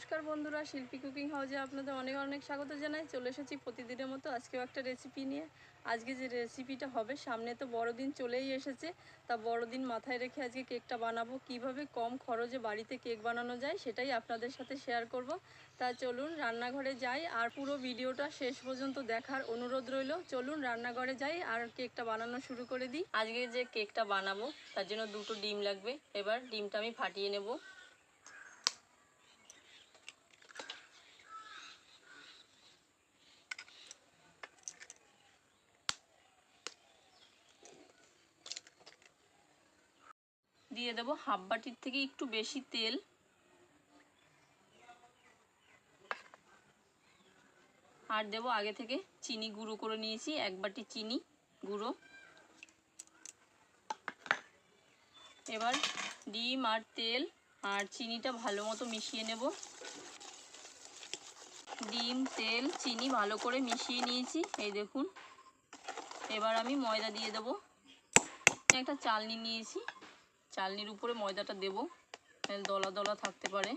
নমস্কার বন্ধুরা, শিল্পী কুকিং হাউজে আপনাদের অনেক অনেক স্বাগত জানাই। চলে এসেছি প্রতিদিনের মতো আজকেও একটা রেসিপি নিয়ে। আজকে যে রেসিপিটা হবে, সামনে তো বড়দিন চলেই এসেছে। তা বড়দিন মাথায় রেখে আজকে কেকটা বানাবো। কীভাবে কম খরচে বাড়িতে কেক বানানো যায়, সেটাই আপনাদের সাথে শেয়ার করব। তা চলুন রান্নাঘরে যাই, আর পুরো ভিডিওটা শেষ পর্যন্ত দেখার অনুরোধ রইল। চলুন রান্নাঘরে যাই, আর কেকটা বানানো শুরু করে দিই। আজকে যে কেকটা বানাবো, তার জন্য দুটো ডিম লাগবে। এবার ডিমটা আমি ফাটিয়ে নেব। দিয়ে দেবো হাফ বাটির থেকে একটু বেশি তেল। আর দেবো আগে থেকে চিনি গুঁড়ো করে নিয়েছি, এক বাটি চিনি গুঁড়ো। এবার ডিম আর তেল আর চিনিটা ভালো মতো মিশিয়ে নেব। ডিম, তেল, চিনি ভালো করে মিশিয়ে নিয়েছি, এই দেখুন। এবার আমি ময়দা দিয়ে দেবো। একটা চালনি নিয়েছি। চালনির উপরে ময়দাটা দেব। দলা দলা থাকতে পারে।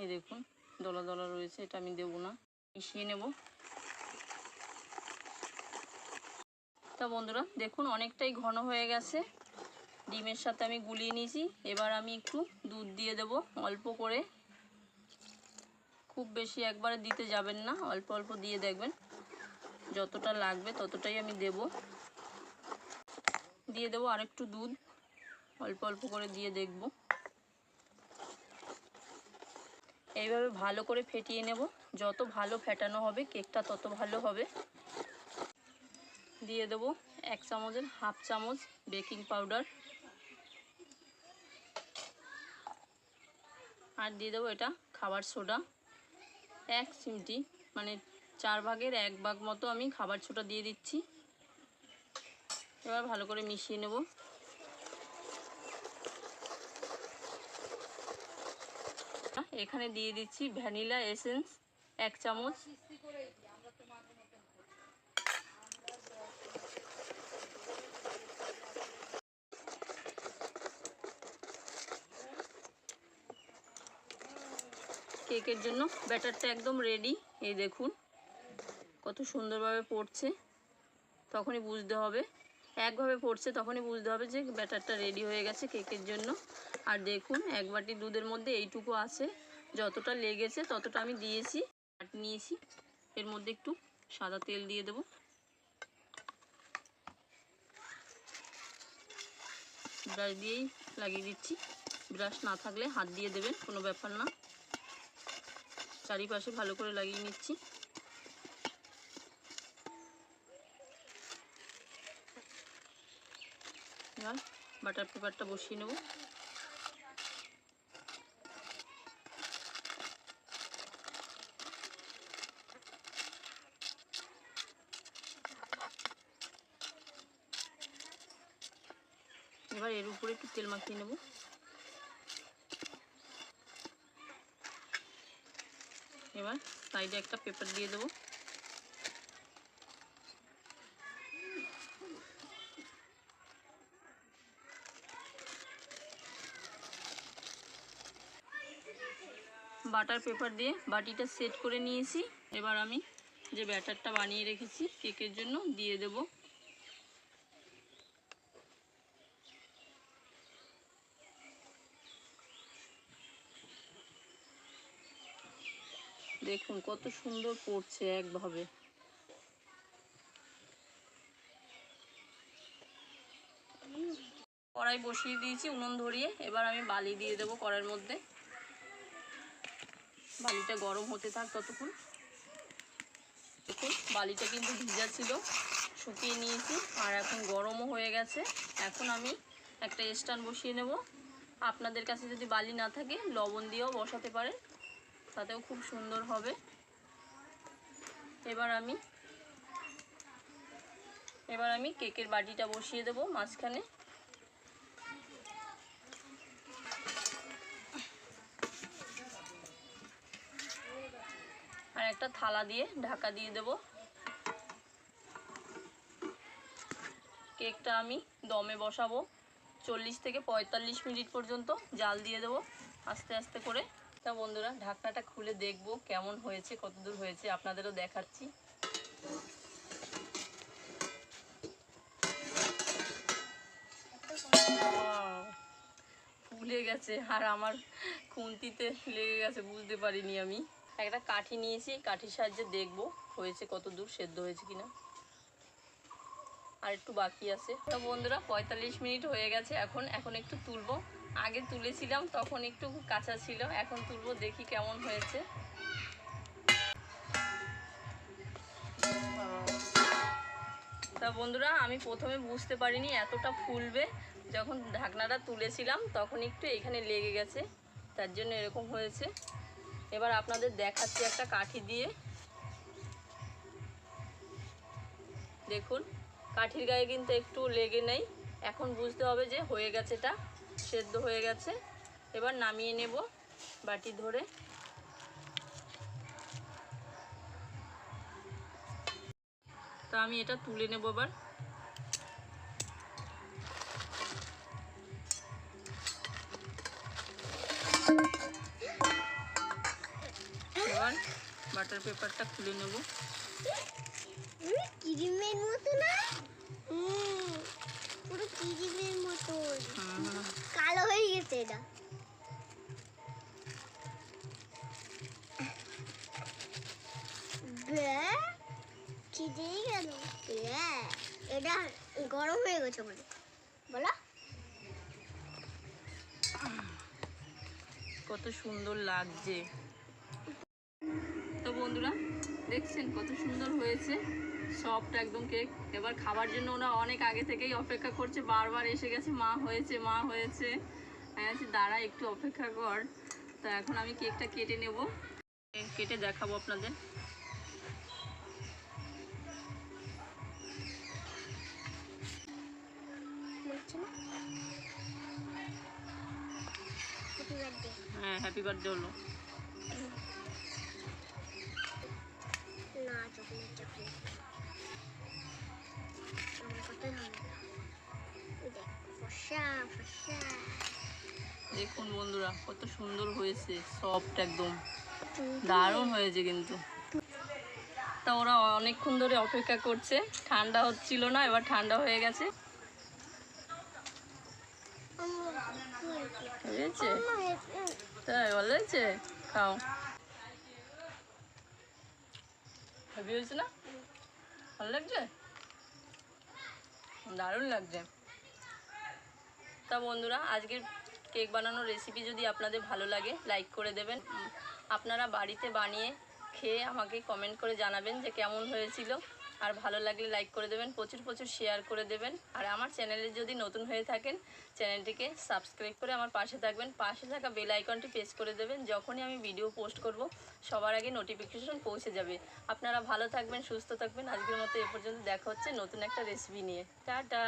এই দেখুন, দলা দলা রয়েছে, এটা আমি দেবো না। মিশিয়ে নেব। তা বন্ধুরা, দেখুন, অনেকটাই ঘন হয়ে গেছে। ডিমের সাথে আমি গুলিয়ে নিয়েছি। এবার আমি একটু দুধ দিয়ে দেব অল্প করে। খুব বেশি একবারে দিতে যাবেন না, অল্প অল্প দিয়ে দেখবেন। যতটা লাগবে ততটাই আমি দেব। দিয়ে দেবো আরেকটু দুধ, অল্প অল্প করে দিয়ে দেখব। এইভাবে ভালো করে ফেটিয়ে নেব। যত ভালো ফেটানো হবে, কেকটা তত ভালো হবে। দিয়ে দেবো এক চামচের হাফ চামচ বেকিং পাউডার। আর দিয়ে দেবো এটা খাবার সোডা। এক চিমটি মানে চার ভাগের এক ভাগ মতো আমি খাবার সোডা দিয়ে দিচ্ছি। এবার ভালো করে মিশিয়ে নেব। এখানে দিয়ে দিচ্ছি ভ্যানিলা এসেন্স এক চামচ। কেকের জন্য। ব্যাটারটা একদম রেডি এই দেখুন, কত সুন্দরভাবে পড়ছে। তখনই বুঝতে হবে। একভাবে পড়ছে, তখনই বুঝতে হবে যে ব্যাটারটা রেডি হয়ে গেছে কেকের জন্য। আর দেখুন, এক বাটি দুধের মধ্যে এইটুকু আছে। যতটা লেগেছে ততটা আমি দিয়েছি, বাটি নিয়েছি। এর মধ্যে একটু সাদা তেল দিয়ে দেব। ব্রাশ দিয়েই লাগিয়ে দিচ্ছি। ব্রাশ না থাকলে হাত দিয়ে দেবেন, কোনো ব্যাপার না। চারিপাশে ভালো করে লাগিয়ে নিচ্ছি। এবার বাটার পেপারটা বসিয়ে নেব। এবার এর উপরে একটু তেল মাখিয়ে নেব। এবার সাইডে একটা পেপার দিয়ে দেবো। বাটার পেপার দিয়ে বাটিটা সেট করে নিয়েছি। এবার আমি যে ব্যাটারটা বানিয়ে রেখেছি, কেকের জন্য দিয়ে দেব। দেখুন, কত সুন্দর পড়ছে একভাবে। কড়াই বসিয়ে দিয়েছি, উনুন ধরিয়ে। এবার আমি বালি দিয়ে দেবো কড়াইয়ের মধ্যে। বালিটা গরম হতে থাক ততক্ষণ। দেখুন, বালিটা কিন্তু ভিজা ছিল, শুকিয়ে নিয়েছি। আর এখন গরমও হয়ে গেছে। এখন আমি একটা স্ট্যান্ড বসিয়ে নেব। আপনাদের কাছে যদি বালি না থাকে, লবণ দিয়েও বসাতে পারেন। তাতেও খুব সুন্দর হবে। এবার আমি এবার আমি কেকের বাটিটা বসিয়ে দেব মাঝখানে। আর একটা থালা দিয়ে ঢাকা দিয়ে দেব। কেকটা আমি দমে বসাবো। চল্লিশ থেকে পঁয়তাল্লিশ মিনিট পর্যন্ত জাল দিয়ে দেবো আস্তে আস্তে করে। তা বন্ধুরা, ঢাকনাটা খুলে দেখব কেমন হয়েছে, কতদূর হয়েছে, আপনাদেরও দেখাচ্ছি! ফুলে গেছে, আর আমার খুন্তিতে লেগে গেছে, বুঝতে পারিনি আমি। একটা কাঠি নিয়েছি, কাঠির সাহায্যে দেখব হয়েছে কত দূর সেদ্ধ হয়েছে কিনা। আর একটু বাকি আছে। তো বন্ধুরা, পঁয়তাল্লিশ মিনিট হয়ে গেছে, এখন এখন একটু তুলবো। আগে তুলেছিলাম, তখন একটু কাঁচা ছিল, এখন তুলবো, দেখি কেমন হয়েছে। তা বন্ধুরা, আমি প্রথমে বুঝতে পারিনি এতটা ফুলবে। যখন ঢাকনাটা তুলেছিলাম, তখন একটু এখানে লেগে গেছে, তার জন্য এরকম হয়েছে। এবার আপনাদের দেখাচ্ছি একটা কাঠি দিয়ে। দেখুন, কাঠির গায়ে কিন্তু একটু লেগে নেই। এখন বুঝতে হবে যে হয়ে গেছে এটা সেদ্ধ হয়ে গেছে। এবার নামিয়ে নেব বাটি ধরে। তা আমি এটা তুলে নেব এবার। বাটার পেপারটা খুলে নেব। ক্রিমের মতো না? পুরো ক্রিমের মতো হুম। কালো হয়ে গেছে এটা। খিদেই গেল। এটা গরম হয়ে গেছে বলে। বলো। কত সুন্দর লাগছে। তো বন্ধুরা দেখছেন কত সুন্দর হয়েছে। সফট একদম কেক। এবার খাবার জন্য ওরা অনেক আগে থেকেই অপেক্ষা করছে। বারবার এসে গেছে মা হয়েছে মা হয়েছে। বলছি, দাঁড়া একটু অপেক্ষা কর। তো এখন আমি কেকটা কেটে নেব। কেটে দেখাবো আপনাদের। হ্যাঁ হ্যাপি বার্থডে হলো। দেখুন বন্ধুরা, কত সুন্দর হয়েছে সফট একদম। দারুণ হয়েছে কিন্তু। তা ওরা অনেকক্ষণ ধরে অপেক্ষা করছে, ঠান্ডা হচ্ছিল না, এবার ঠান্ডা হয়ে গেছে। দারুণ লাগছে। তা বন্ধুরা, আজকের কেক বানানোর রেসিপি যদি আপনাদের ভালো লাগে লাইক করে দেবেন। আপনারা বাড়িতে বানিয়ে খেয়ে আমাকে কমেন্ট করে জানাবেন যে কেমন হয়েছিল। আর ভালো লাগলে লাইক করে দেবেন, প্রচুর প্রচুর শেয়ার করে দেবেন। আর আমার চ্যানেলে যদি নতুন হয়ে থাকেন চ্যানেলটিকে সাবস্ক্রাইব করে আমার পাশে থাকবেন। পাশে থাকা বেল আইকনটি প্রেস করে দেবেন। যখনই আমি ভিডিও পোস্ট করব, সবার আগে নোটিফিকেশন পৌঁছে যাবে। আপনারা ভালো থাকবেন, সুস্থ থাকবেন। আজকের মতো এ পর্যন্ত দেখা হচ্ছে নতুন একটা রেসিপি নিয়ে। টাটা!